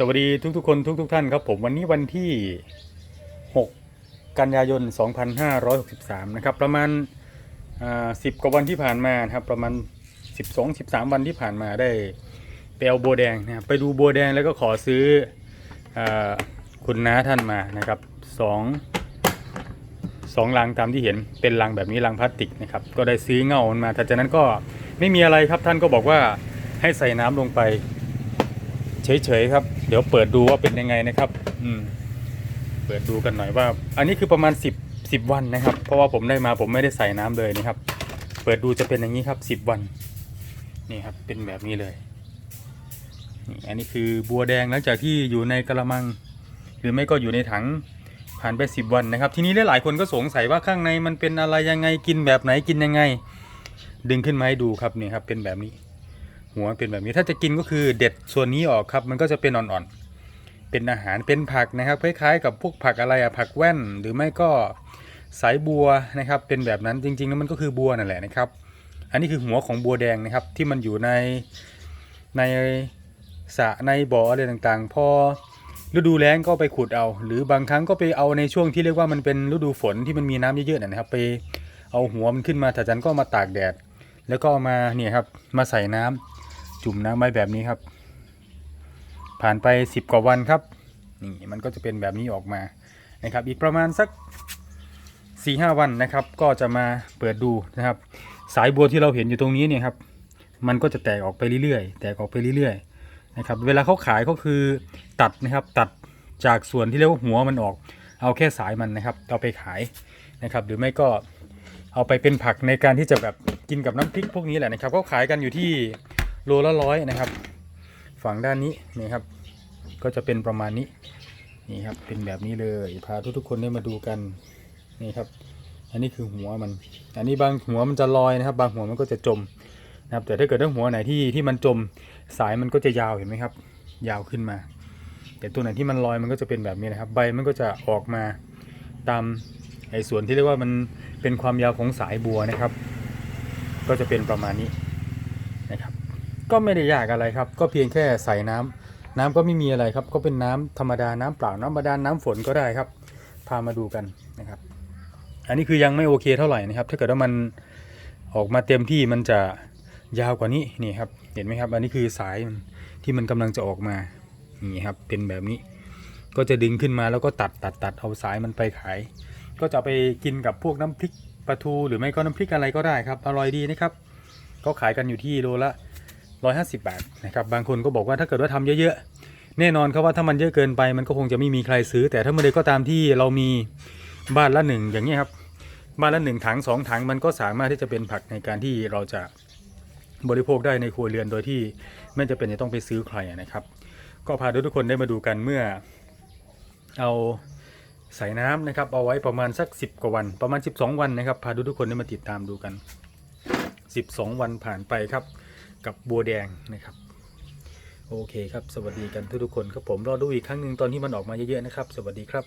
สวัสดีทุกๆคนทุกๆท่านครับผมวันนี้วันที่ 6 กันยายน 2563 นะครับ ประมาณ 10 กว่าวันที่ผ่านมานะครับ ประมาณ 12 13 วันที่ผ่านมาได้ไปเอาบัวแดงนะครับไปดูบัวแดงแล้วก็ขอซื้ออคุณน้าท่านมานะครับสองลังตามที่เห็นเป็นลังแบบนี้ลังพลาสติกนะครับ ก็ได้ซื้อเงามันมาแต่จากนั้นก็ไม่มีอะไรครับท่านก็บอกว่าให้ใส่น้ำลงไป เฉยๆครับ เดี๋ยวเปิดดูว่าเป็นยังไงนะครับ อืม เปิดดูกันหน่อยว่า อันนี้คือประมาณ10 10วันนะครับ เพราะว่าผมได้มาผมไม่ได้ใส่น้ำเลยนะครับ เปิดดูจะเป็นอย่างนี้ครับ10วัน นี่ครับ เป็นแบบนี้เลยนี่อันนี้คือบัวแดงหลังจากที่อยู่ในกระมัง หรือไม่ก็อยู่ในถังผ่านไป10วันนะครับ ทีนี้หลายๆคนก็สงสัยว่าข้างในมันเป็นอะไรยังไงกินแบบไหนกินยังไง ดึงขึ้นมาให้ดูครับนี่ครับ เป็นแบบนี้ หัวเป็นแบบนี้ถ้าจะกินก็คือเด็ดส่วนนี้ออกครับ มันก็จะเป็นอ่อนๆเป็นอาหารเป็นผักนะครับคล้ายๆกับพวกผักอะไรอะผักแว่น หรือไม่ก็สายบัวนะครับ เป็นแบบนั้นจริงๆแล้วมันก็คือบัวนั่นแหละนะครับ อันนี้คือหัวของบัวแดงนะครับ ที่มันอยู่ในในสระในบ่ออะไรต่างๆ พอฤดูแล้งก็ไปขุดเอา หรือบางครั้งก็ไปเอาในช่วงที่เรียกว่ามันเป็นฤดูฝนที่มันมีน้ำเยอะๆนะครับ ไปเอาหัวมันขึ้นมาแต่จันก็มาตากแดด แล้วก็มาเนี่ยครับมาใส่น้ำ จุ่มน้ำไว้แบบนี้ครับ ผ่านไป10กว่าวันครับ นี่มันก็จะเป็นแบบนี้ออกมานะครับ อีกประมาณสัก4-5วันนะครับ ก็จะมาเปิดดูนะครับ สายบัวที่เราเห็นอยู่ตรงนี้เนี่ยครับ มันก็จะแตกออกไปเรื่อยๆ แตกออกไปเรื่อยๆนะครับ เวลาเขาขายก็คือตัดนะครับ ตัดจากส่วนที่เรียกว่าหัวมันออก เอาแค่สายมันนะครับ เอาไปขายนะครับ หรือไม่ก็เอาไปเป็นผักในการที่จะแบบกินกับน้ำพริกพวกนี้แหละนะครับเขาขายกันอยู่ที่ โลละร้อยนะครับ ฝั่งด้านนี้นี่ครับ ก็จะเป็นประมาณนี้นี่ครับเป็นแบบนี้เลยพาทุกๆคนได้มาดูกันนี่ครับ อันนี้คือหัวมัน อันนี้บางหัวมันจะลอยนะครับ บางหัวมันก็จะจมนะครับ แต่ถ้าเกิดว่าหัวไหนที่ที่มันจมสายมันก็จะยาวเห็นไหมครับ ยาวขึ้นมา แต่ตัวไหนที่มันลอยมันก็จะเป็นแบบนี้นะครับ ใบมันก็จะออกมาตามไอ้ส่วนที่เรียกว่ามันเป็นความยาวของสายบัวนะครับ ก็จะเป็นประมาณนี้ ก็ไม่ได้ยากอะไรครับ ก็เพียงแค่ใส่น้ำน้ำก็ไม่มีอะไรครับ ก็เป็นน้ำธรรมดาน้ำเปล่าน้ำบาดาลน้ำฝนก็ได้ครับ พามาดูกันนะครับ อันนี้คือยังไม่โอเคเท่าไหร่นะครับ ถ้าเกิดว่ามันออกมาเต็มที่มันจะยาวกว่านี้นี่ครับ เห็นไหมครับ อันนี้คือสายมันที่มันกำลังจะออกมานี่ครับเป็นแบบนี้ ก็จะดึงขึ้นมาแล้วก็ตัดตัดตัดเอาสายมันไปขาย ก็จะไปกินกับพวกน้ำพริกปลาทูหรือไม่ก็น้ำพริกอะไรก็ได้ครับอร่อยดีนะครับ ก็ขายกันอยู่ที่โลละ 150 บาทนะครับบางคนก็บอกว่าถ้าเกิดว่าทำเยอะๆ แน่นอนครับว่าถ้ามันเยอะเกินไปมันก็คงจะไม่มีใครซื้อ แต่ถ้าเมื่อใดก็ตามที่เรามีบ้านละหนึ่งอย่างนี้ครับบ้านละหนึ่งถังสองถังมันก็สามารถที่จะเป็นผักในการที่เราจะบริโภคได้ในครัวเรือนโดยที่ไม่จำเป็นจะต้องไปซื้อใครนะครับ ก็พาทุกคนได้มาดูกันเมื่อเอาใส่น้ำนะครับเอาไว้ประมาณสัก 10 กว่าวัน ประมาณ 12 วันนะครับ พาทุกคนได้มาติดตามดูกัน 12 วันผ่านไปครับ กับบัวแดงนะครับ โอเคครับ สวัสดีกันทุกๆคนครับผมรอดูอีกครั้งหนึ่งตอนที่มันออกมาเยอะๆนะครับ สวัสดีครับ